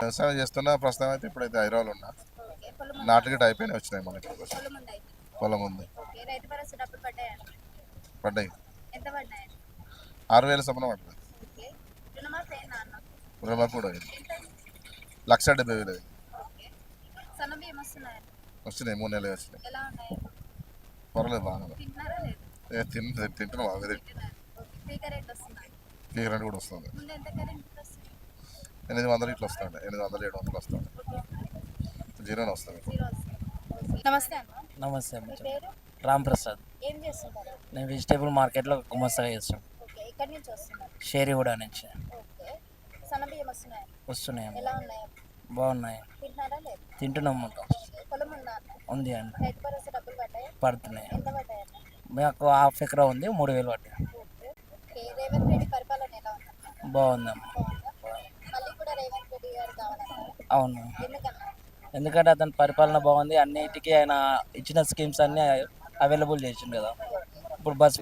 వ్యవసాయం చేస్తున్నా ప్రస్తుతం అయితే ఇప్పుడైతే హైదరాబాద్ ఉన్నా. గిట్ట అయిపోయినాయి వచ్చినాయి మనకి పొలం ఉంది. పడ్డాయా? పడ్డాయి. పడ్డాయి? ఆరు వేల సొమ్మున పడ్డది ఓకే రుణమాఫీ కూడా అయింది. లక్ష డెబ్బై వేలు అయింది. వచ్చినాయి మూడు నెలలు వచ్చినాయి పర్వాలేదు బాగా తింటున్నాం బాగా తింటున్నాం. తింటున్నారు? ఓకే ఫ్రీ కరెంట్ వస్తుందా? ఈ రెండు కూడా వస్తుంది ముందు ఎంత కరెంట్ వస్తుంది ఎనిమిది వందలు ఇట్లా వస్తాయండి. ఎనిమిది వందలు ఏడు వందలు వస్తాయి జీరోనే వస్తుంది జీరో వస్తుంది నమస్తే అన్న. నమస్తే అమ్మ. పేరు? రామ్ ప్రసాద్. ఏం చేస్తుంటారు? నేను వెజిటేబుల్ మార్కెట్లో గుమస్తగా చేస్తాను. ఓకే ఎక్కడి నుంచి వస్తున్నారు? షేరిగూడ నుంచి. ఓకే వస్తున్నాయా వస్తున్నాయి? అమ్మ. ఎలా ఉన్నాయి? బాగున్నాయి. తింటున్నారా లేదు? తింటున్నాం ఉంటాం. పొలం ఉందా అండి రైతు భరోసా డబ్బులు పడ్డాయా? పడుతున్నాయి. ఎంత పడ్డాయి అన్న? మాకు హాఫ్ ఎకరా ఉంది మూడు వేలు పట్టాయి ఓకే ఓకే రేవంత్ రెడ్డి పరిపాలన ఎలా ఉందన్న? బాగుందమ్మ. అవును. ఎందుకంటే అతని పరిపాలన బాగుంది. అన్నిటికీ ఆయన ఇచ్చిన స్కీమ్స్ అన్నీ అవైలబుల్ చేసిండు కదా. ఇప్పుడు బస్